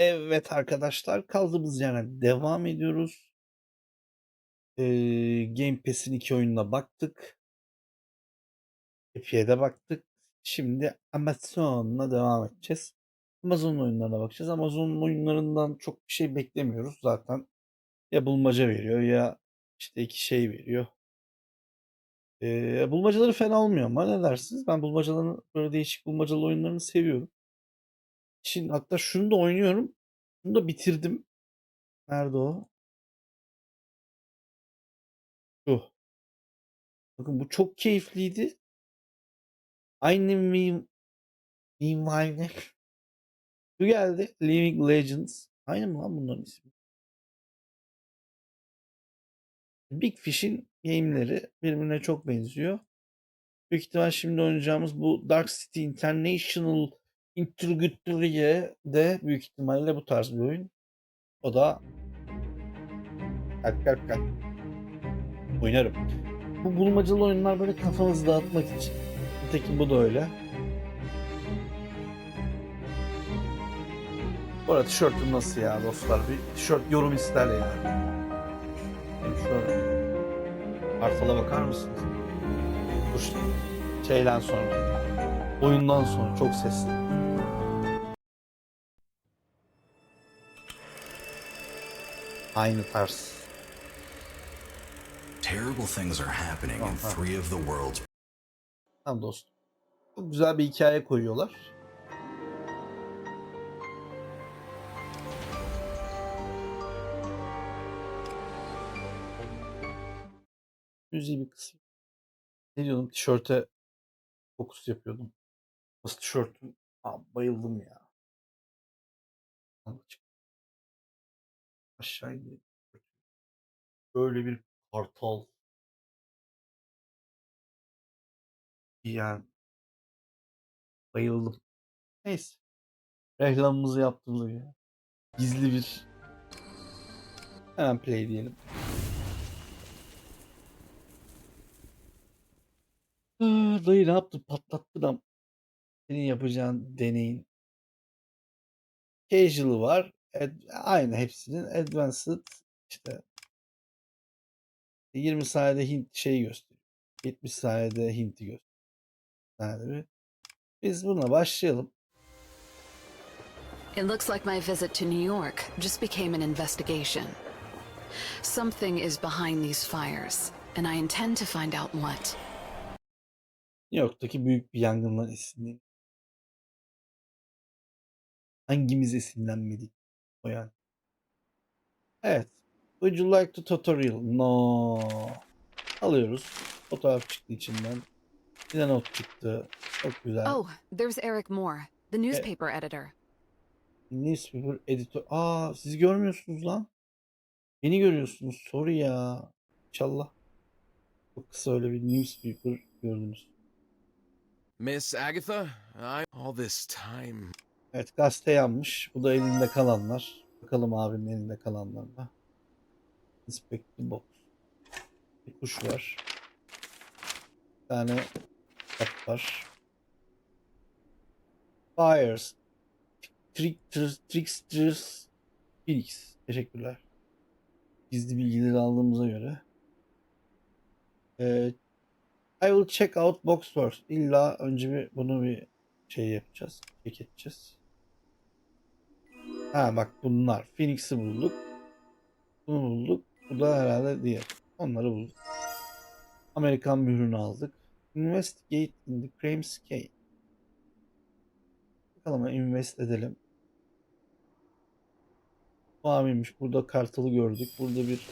Evet arkadaşlar kaldığımız yerden devam ediyoruz. Ee, Game Pass'in iki oyununa baktık. Epi'ye de baktık. Şimdi Amazon'la devam edeceğiz. Amazon oyunlarına bakacağız. Amazon oyunlarından çok bir şey beklemiyoruz zaten. Ya bulmaca veriyor ya işte iki şey veriyor. Ee, bulmacaları fena olmuyor ama ne dersiniz? Ben bulmacaların böyle değişik bulmacalı oyunlarını seviyorum. Şimdi hatta şunu da oynuyorum. Bunu da bitirdim. Nerede o? Şu. Bakın bu çok keyifliydi. Aynı meme Meanwhile Şu geldi. Living Legends. Aynı mı lan bunların ismi? Big Fish'in game'leri birbirine çok benziyor. Büyük ihtimal şimdi oynayacağımız bu Dark City International Intergütürüye de büyük ihtimalle bu tarz bir oyun. O da kalk kalk kalk. Oynarım. Bu bulmacalı oyunlar böyle kafanızı dağıtmak için. Nitekim bu da öyle. Bu arada tişörtüm nasıl ya dostlar? Bir tişört yorum ister yani. Benim bakar mısınız? İşte. Şeyden sonra. Oyundan sonra çok sesli. Aynı tarz. Terrible things are happening in three of the world's Tamam dostum. Çok güzel bir hikaye koyuyorlar. Müziği bir kısım. Ne diyordum? Tişörte fokus yapıyordum. Nasıl tişörtüm? Aa, bayıldım ya. Aşağı indi. Böyle bir kartal. Yani bayıldım. Neyse. Reklamımızı yaptığımız gibi. Gizli bir hemen play diyelim. Dayı ne yaptı? Patlattı da senin yapacağın deneyin. Casual var. Ad- aynı hepsinin. Advanced işte 20 saniyede hint şey gösteriyor. 70 saniyede hinti gösteriyor. Bir. Biz buna başlayalım. It looks like my visit to New York just became an investigation. Something is behind these fires, and I intend to find out what. New York'taki büyük bir yangından esinlenip hangimiz esinlenmedik o yani. Evet. Would you like to tutorial? No. Alıyoruz. Fotoğraf çıktı içinden. Bir de not çıktı. Çok güzel. Oh, there's Eric Moore, the newspaper editor. Newspaper editör. Aa siz görmüyorsunuz lan. Beni görüyorsunuz. Sorry ya. İnşallah. Çok kısa öyle bir newspaper gördünüz. Miss Agatha, I all this time. Evet gazete yanmış. Bu da elinde kalanlar. Bakalım abinin elinde kalanlarına. Inspect the box. Bir kuş var. Bir tane kitap var. Fires. Tricksters, Phoenix. Teşekkürler. Gizli bilgileri aldığımıza göre. Ee, I will check out box. İlla önce bir bunu bir şey yapacağız. Check edeceğiz. Ha bak bunlar. Phoenix'i bulduk. Bunu bulduk. Bu da herhalde diğer. Onları bulduk. Amerikan mührünü aldık. Investigate in the crime scene. Bakalım invest edelim. Mavimiş. Burada kartalı gördük. Burada bir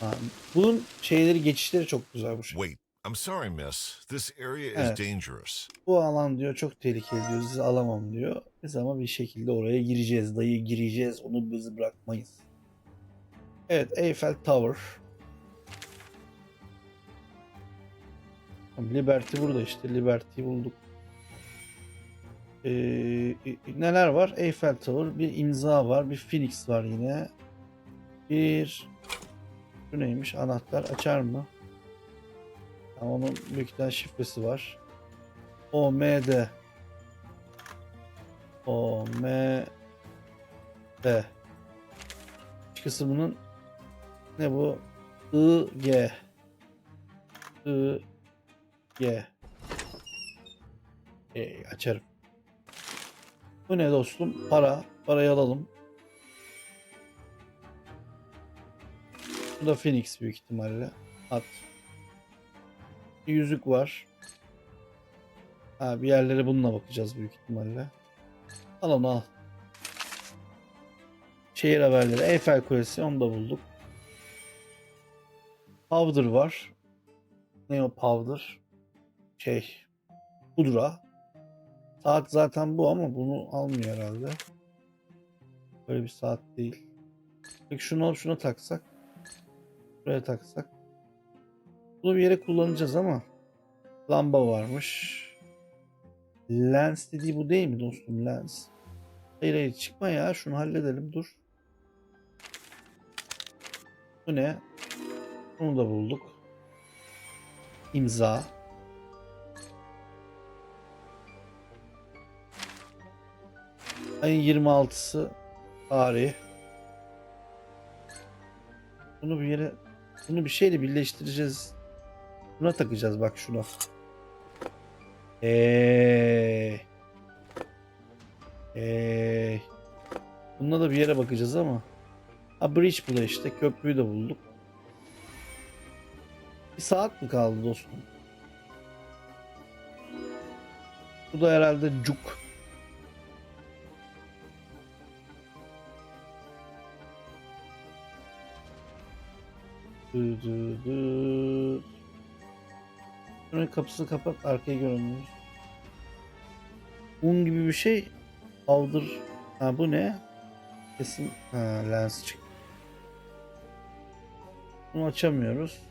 ha, bunun şeyleri geçişleri çok güzel bu şey. Wait, I'm sorry, miss. This area is Evet. dangerous. Bu alan diyor çok tehlikeli diyor. Sizi alamam diyor. Biz ama bir şekilde oraya gireceğiz. Dayı gireceğiz. Onu bizi bırakmayız. Evet Eiffel Tower. Liberty burada işte. Liberty'yi bulduk. Ee, neler var? Eiffel Tower. Bir imza var. Bir Phoenix var yine. Bir şu neymiş? Anahtar açar mı? Ama onun büyük ihtimal şifresi var. OMD. O M D. İç kısmının ne bu? I G. I G. E, açarım. Bu ne dostum? Para. Parayı alalım. Bu da Phoenix büyük ihtimalle. At. Bir yüzük var. Ha, bir yerlere bununla bakacağız büyük ihtimalle. Al onu al. Şehir haberleri. Eyfel Kulesi onu da bulduk. Powder var. Ne o powder? Şey. Pudra. Saat zaten bu ama bunu almıyor herhalde. Böyle bir saat değil. Peki şunu alıp şuna taksak. Buraya taksak. Bunu bir yere kullanacağız ama. Lamba varmış. Lens dediği bu değil mi dostum? Lens. Hayır hayır çıkma ya. Şunu halledelim. Dur. Bu ne? Bunu da bulduk. İmza. Ayın 26'sı tarih. Bunu bir yere bunu bir şeyle birleştireceğiz. Buna takacağız bak şuna. Eee. Eee. Bununla da bir yere bakacağız ama. Ha bridge bu da işte. Köprüyü de bulduk. Bir saat mi kaldı dostum? Bu da herhalde cuk. Dı dı dı. Şunun kapısını kapat arkaya görünüyor. Un gibi bir şey aldır. Ha bu ne? Kesin ha, lens çık. Bunu açamıyoruz.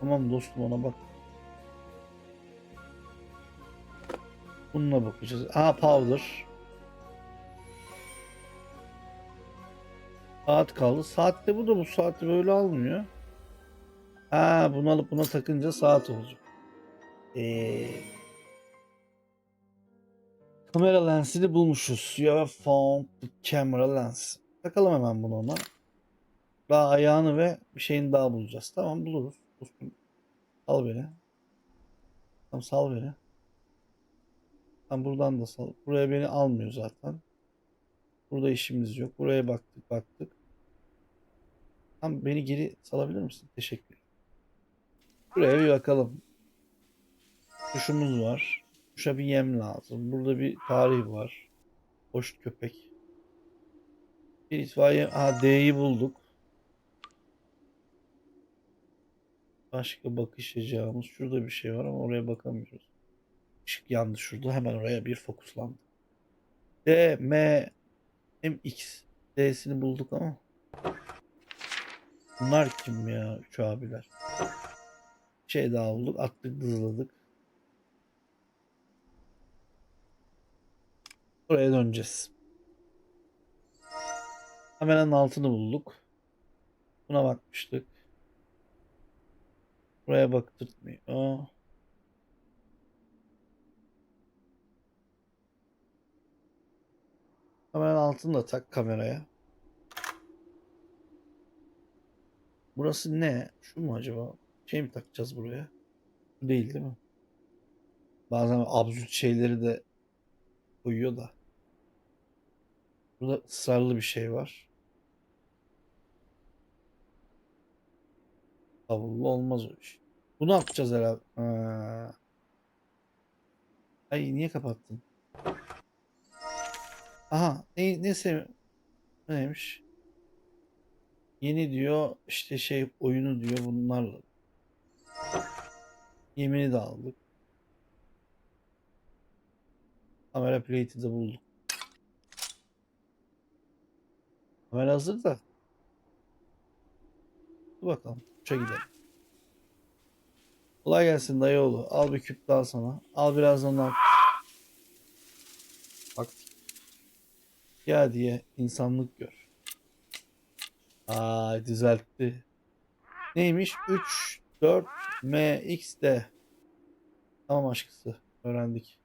Tamam dostum ona bak. Bununla bakacağız. Aa powder. Saat kaldı. Saatte bu da bu saati böyle almıyor. Ha bunu alıp buna takınca saat olacak. Ee, kamera lensini bulmuşuz. Have found the camera lens. Takalım hemen bunu ona. Daha ayağını ve bir şeyini daha bulacağız. Tamam buluruz. Sal beni. Tamam sal beni. Tam buradan da sal. Buraya beni almıyor zaten. Burada işimiz yok. Buraya baktık baktık. Tam beni geri salabilir misin? Teşekkür ederim. Buraya bir bakalım. Kuşumuz var. Kuşa bir yem lazım. Burada bir tarih var. Boş köpek. Bir itfaiye... Ha D'yi bulduk. Başka bakışacağımız. Şurada bir şey var ama oraya bakamıyoruz. Yandı şurada. Hemen oraya bir fokuslandı. D, M, M, X. D'sini bulduk ama. Bunlar kim ya? Üç abiler. Şey daha bulduk. Attık, dızladık. Buraya döneceğiz. Kameranın altını bulduk. Buna bakmıştık. Buraya baktırtmıyor. Kameranın altını da tak kameraya. Burası ne? Şu mu acaba? Şey mi takacağız buraya? Bu değil değil mi? Bazen absürt şeyleri de koyuyor da. Burada ısrarlı bir şey var. Davullu olmaz o iş. Bunu yapacağız herhalde. Ha. Ay niye kapattın? Aha ne, neyse neymiş? Yeni diyor işte şey oyunu diyor bunlarla. Yemini de aldık. Kamera plate'i de bulduk. Kamera hazır da. Dur bakalım. Uça gidelim. Kolay gelsin dayıoğlu. Al bir küp daha sana. Al birazdan daha. Ya diye insanlık gör. Aa düzeltti. Neymiş? 3 4 MXD. Tamam aşkısı. Öğrendik.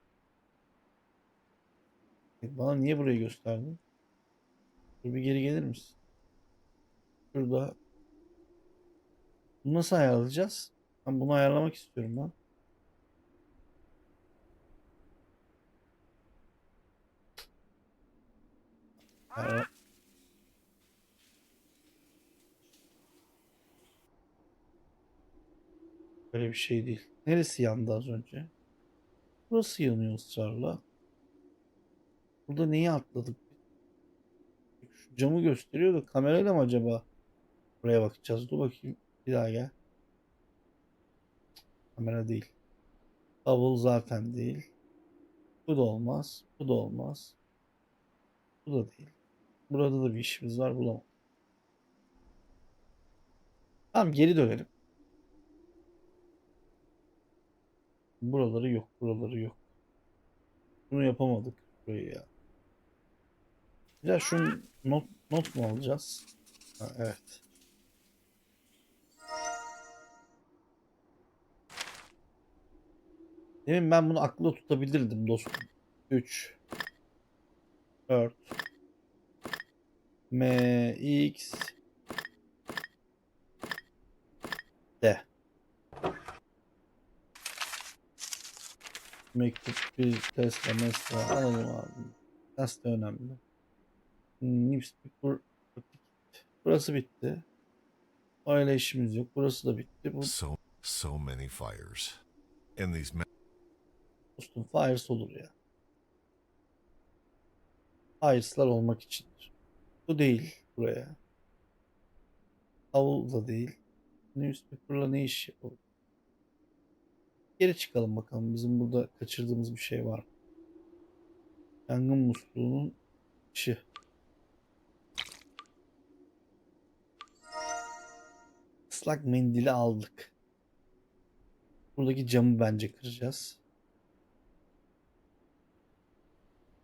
E, Bana niye burayı gösterdin? Dur bir geri gelir misin? Şurada. Bunu nasıl ayarlayacağız? Ben bunu ayarlamak istiyorum ben. Ayar- Böyle bir şey değil. Neresi yandı az önce? Burası yanıyor ısrarla. Burada neyi atladık? Şu camı gösteriyor da kamerayla mı acaba? Buraya bakacağız. Dur bakayım. Bir daha gel. Kamera değil. Davul zaten değil. Bu da olmaz. Bu da olmaz. Bu da değil. Burada da bir işimiz var. Bulamam. Tamam geri dönelim. Buraları yok. Buraları yok. Bunu yapamadık. Burayı ya. Ya şu not, not mu alacağız? Ha, evet. Demin ben bunu akılda tutabilirdim dostum. 3 4 M X D Mektup bir Tesla mesela alalım abi. Tesla önemli. Newspaper Burası bitti. Öyle işimiz yok. Burası da bitti. Bu So, so many fires. And these ma- dostum Fires olur ya. Fires'lar olmak içindir. Bu değil buraya. Avul da değil. Newspaper'la ne iş yapalım? Geri çıkalım bakalım. Bizim burada kaçırdığımız bir şey var. Yangın musluğunun işi. Islak mendili aldık. Buradaki camı bence kıracağız.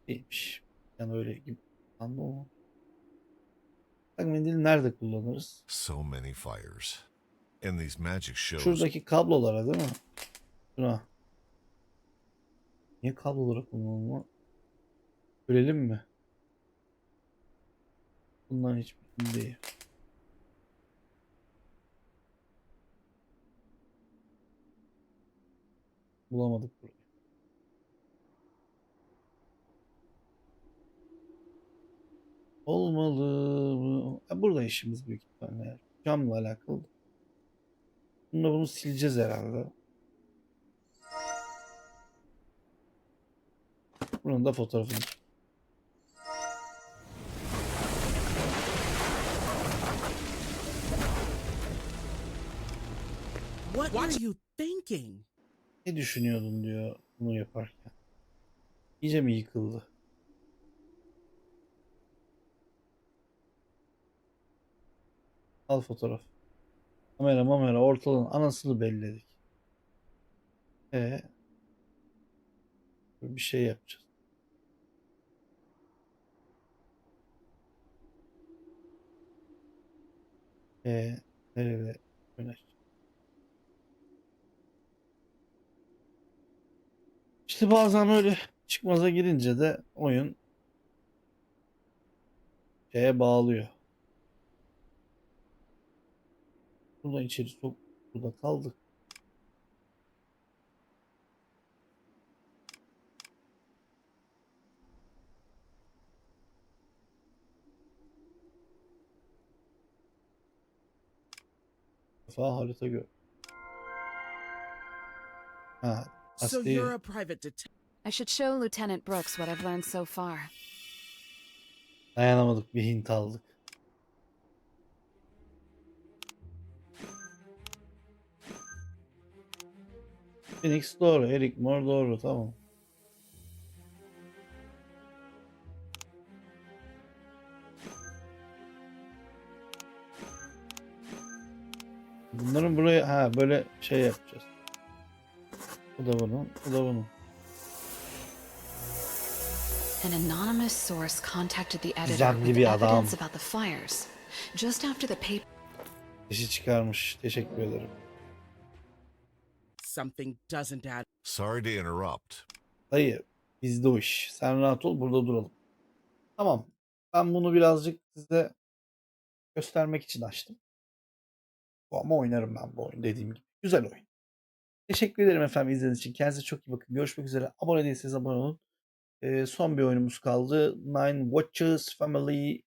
Değilmiş. Yani öyle gibi anladın mı? Islak mendili nerede kullanırız? so many fires. And these magic shows. Şuradaki kablolara değil mi? Şuna. Niye kablolara kullanılma? Görelim mi? Bundan hiçbir değil. Bulamadık burayı. Olmalı mı? Burada işimiz büyük ihtimalle. Camla alakalı. Bunu bunu sileceğiz herhalde. Bunun da fotoğrafını. What were you thinking? Ne düşünüyordun diyor bunu yaparken. İyice mi yıkıldı? Al fotoğraf. Kamera mamera ortalığın anasını belledik. E bir şey yapacağız. E nereye yöneş? İşte bazen öyle çıkmaza girince de oyun şeye bağlıyor. Burada içeri sok, burada kaldık. Defa harita gör. Ha, So you're a private detective. I should show Lieutenant Brooks what I've learned so far. Dayanamadık bir hint aldık. Phoenix doğru, Eric Moore doğru tamam. Bunların buraya ha böyle şey yapacağız. Bu da bunun, bu da bunun. An anonymous source contacted the editor with bir adam. evidence about the fires. Just after the paper İşi çıkarmış. Teşekkür ederim. Something doesn't add. Sorry to interrupt. Dayı bizde o iş. Sen rahat ol burada duralım. Tamam. Ben bunu birazcık size göstermek için açtım. Ama oynarım ben bu oyun dediğim gibi. Güzel oyun. Teşekkür ederim efendim izlediğiniz için. Kendinize çok iyi bakın. Görüşmek üzere. Abone değilseniz abone olun. Ee, son bir oyunumuz kaldı. Nine Watches Family